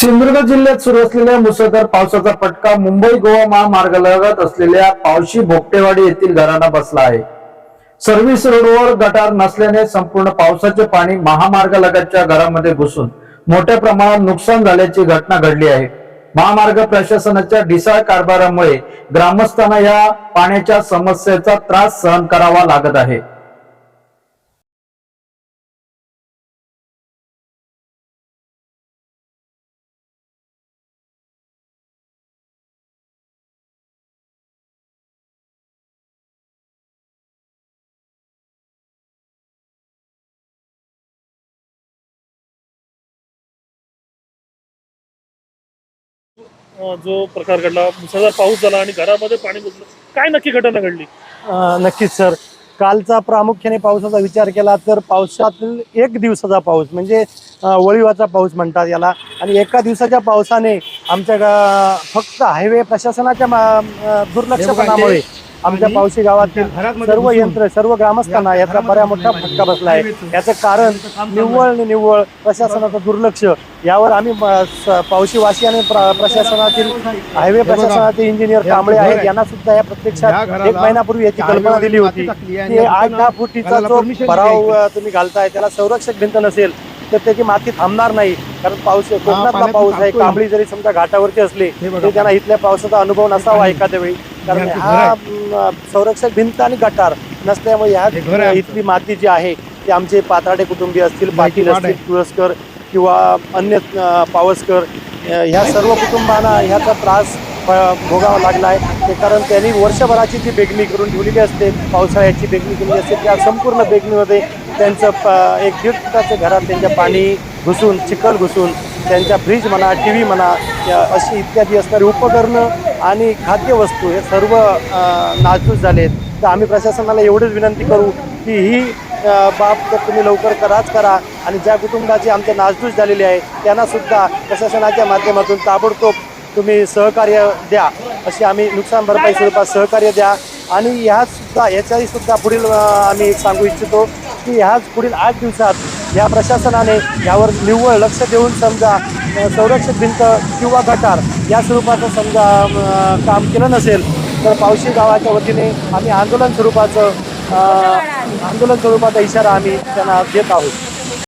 सिंधुदुर्ग जिल्ह्यात सुरू असलेल्या मुसळधार पावसाचा फटका मुंबई गोवा महामार्गालगत असलेल्या पावशी भोपटेवाडी येथील घरांना बसला आहे. सर्व्हिस रोडवर गटार नसल्याने संपूर्ण पावसाचे पाणी महामार्गालगतच्या घरामध्ये घुसून मोठ्या प्रमाणात नुकसान झाल्याची घटना घडली आहे. महामार्ग प्रशासनाच्या ढिसाळ कारभारामुळे ग्रामस्थांना या पाण्याच्या समस्येचा त्रास सहन करावा लागत आहे. जो प्रकार घडला मुसळधार पाऊस झाला आणि घरामध्ये पाणी घुसलं काय नक्की घटना घडली? नक्कीच सर. कालचा प्रामुख्याने पावसाचा विचार केला तर पावसातील एक दिवसाचा पाऊस म्हणजे वळीवाचा पाऊस म्हणतात याला. आणि एका दिवसाच्या पावसाने आमच्या फक्त हायवे प्रशासनाच्या दुर्लक्षपणामुळे आमच्या पावशी गावातील सर्व यंत्र सर्व ग्रामस्थांना याचा बऱ्या मोठा फटका बसला आहे. याचं कारण निव्वळ आणि निव्वळ प्रशासनाचं दुर्लक्ष यावर आम्ही पावशीवासी आणि प्र- प्रशासनातील हायवे प्रशासनाचे इंजिनियर कांबळे आहेत. यांना सुद्धा या प्रत्यक्षात एक महिन्यापूर्वी याची कल्पना दिली होती. की आठ दहा फुटीचा जो भराव तुम्ही घालताय त्याला संरक्षक भिंत नसेल तर त्याची माती थांबणार नाही. कारण पाऊस कोकणातला पाऊस आहे. कांबळी जरी समजा घाटावरती असले. तरी त्यांना इथल्या पावसाचा अनुभव नसावा एखाद्या वेळी. कारण हे म, संरक्षक भिंत आणि गटार नसल्यामुळे हे घर आहे ह्या आमचं. इथली माती जी आहे ती आमचे पाताडे कुटुंबीय असतील पाटील वाढ असतील तुळसकर किंवा अन्य अ, पावसकर अ, ह्या सर्व कुटुंबांना ह्याचा त्रास भोगावा लागला आहे. ते कारण त्यांनी वर्षभराची जी बेगणी करून ठेवलेली असते पावसाळ्याची बेगणी केलेली असते. त्या संपूर्ण बेगणीमध्ये त्यांचं प- एक दीड फुटाच्या घरात त्यांच्या पाणी घुसून चिखल घुसून त्यांच्या फ्रीज म्हणा टी व्ही म्हणा या अशी इत्यादी असणारी उपकरणं आणि खाद्यवस्तू हे सर्व नाजूक झालेत तर आम्ही प्रशासनाला एवढीच विनंती करू की ही बाब तर तुम्ही लवकर कराच करा आणि ज्या कुटुंबाची आमच्या नासधूस झालेली आहे त्यांना सुद्धा प्रशासनाच्या माध्यमातून ताबडतोब तुम्ही सहकार्य द्या. अशी आम्ही नुकसान भरपाई स्वरूपात सहकार्य द्या. आणि ह्या सुद्धा याच्याही सुद्धा पुढील आम्ही सांगू इच्छितो की ह्याच पुढील आठ दिवसात या प्रशासनाने यावर निव्वळ लक्ष देऊन समजा संरक्षित भिंत किंवा गटार या स्वरूपाचं समजा काम केलं नसेल तर पावशी गावाच्या वतीने आम्ही आंदोलन स्वरूपाचं आंदोलन स्वरूपाचा इशारा आम्ही त्यांना देत आहोत.